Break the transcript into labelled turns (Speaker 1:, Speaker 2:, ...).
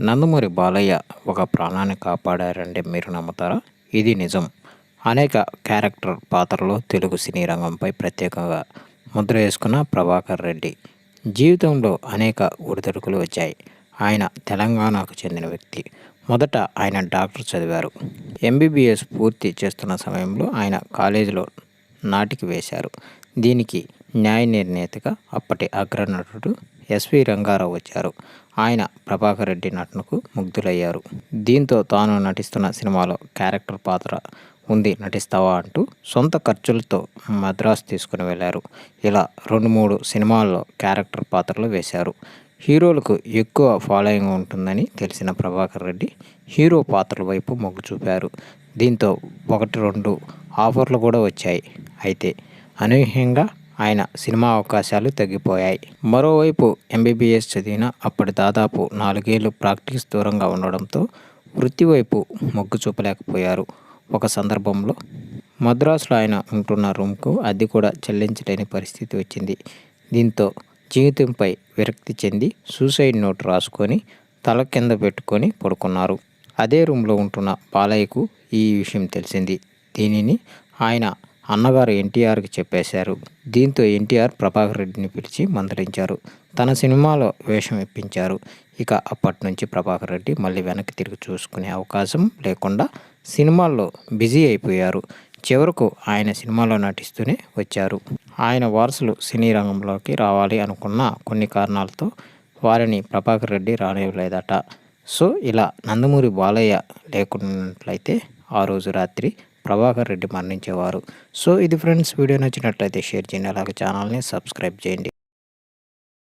Speaker 1: నందమూరి బాలయ్య ఒక ప్రాణాన్ని కాపాడారంటే మీరు నమ్ముతారా? ఇది నిజం. అనేక క్యారెక్టర్ పాత్రలో తెలుగు సినీ రంగంపై ప్రత్యేకంగా ముద్ర వేసుకున్న ప్రభాకర్ రెడ్డి. జీవితంలో అనేక ఒడిదుడుకులు వచ్చాయి. ఆయన తెలంగాణకు చెందిన వ్యక్తి. మొదట ఆయన డాక్టర్ చదివారు. ఎంబీబీఎస్ పూర్తి చేస్తున్న సమయంలో ఆయన కాలేజీలో నాటికి వేశారు. దీనికి న్యాయ నిర్ణేతగా అప్పటి అగ్రనటుడు ఎస్వి రంగారావు వచ్చారు. ఆయన ప్రభాకర్ రెడ్డి నటనకు ముగ్ధులయ్యారు. దీంతో తాను నటిస్తున్న సినిమాలో క్యారెక్టర్ పాత్ర ఉంది నటిస్తావా అంటూ సొంత ఖర్చులతో మద్రాసు తీసుకుని వెళ్ళారు. ఇలా రెండు మూడు సినిమాల్లో క్యారెక్టర్ పాత్రలు వేశారు. హీరోలకు ఎక్కువ ఫాలోయింగ్ ఉంటుందని తెలిసిన ప్రభాకర్ రెడ్డి హీరో పాత్రల వైపు మొగ్గు చూపారు. దీంతో ఒకటి రెండు ఆఫర్లు కూడా వచ్చాయి. అయితే అనూహ్యంగా ఆయన సినిమా అవకాశాలు తగ్గిపోయాయి. మరోవైపు ఎంబీబీఎస్ చదివిన అప్పటి దాదాపు నాలుగేళ్ళు ప్రాక్టీస్ దూరంగా ఉండడంతో వృత్తి వైపు మొగ్గు చూపలేకపోయారు. ఒక సందర్భంలో మద్రాసులో ఆయన ఉంటున్న రూమ్కు అద్దె కూడా చెల్లించలేని పరిస్థితి వచ్చింది. దీంతో జీవితంపై విరక్తి చెంది సూసైడ్ నోట్ రాసుకొని తల కింద పెట్టుకొని పడుకున్నారు. అదే రూమ్లో ఉంటున్న బాలయ్యకు ఈ విషయం తెలిసింది. దీనిని ఆయన అన్నగారు ఎన్టీఆర్కి చెప్పేశారు. దీంతో ఎన్టీఆర్ ప్రభాకర్ రెడ్డిని పిలిచి మందలించారు. తన సినిమాలో వేషం ఇప్పించారు. ఇక అప్పటి నుంచి ప్రభాకర్ రెడ్డి మళ్ళీ వెనక్కి తిరిగి చూసుకునే అవకాశం లేకుండా సినిమాల్లో బిజీ అయిపోయారు. చివరకు ఆయన సినిమాలో నటిస్తూనే వచ్చారు. ఆయన వారసులు సినీ రంగంలోకి రావాలి అనుకున్న కొన్ని కారణాలతో వారిని ప్రభాకర్ రెడ్డి రానివ్వలేదట. సో ఇలా నందమూరి బాలయ్య లేకున్నట్లయితే ఆ రోజు రాత్రి ప్రభాకర్ రెడ్డి మరణించేవారు. సో ఇది ఫ్రెండ్స్ వీడియో నచ్చినట్లయితే షేర్ చేయండి. అలాగే ఛానల్ని సబ్స్క్రైబ్ చేయండి.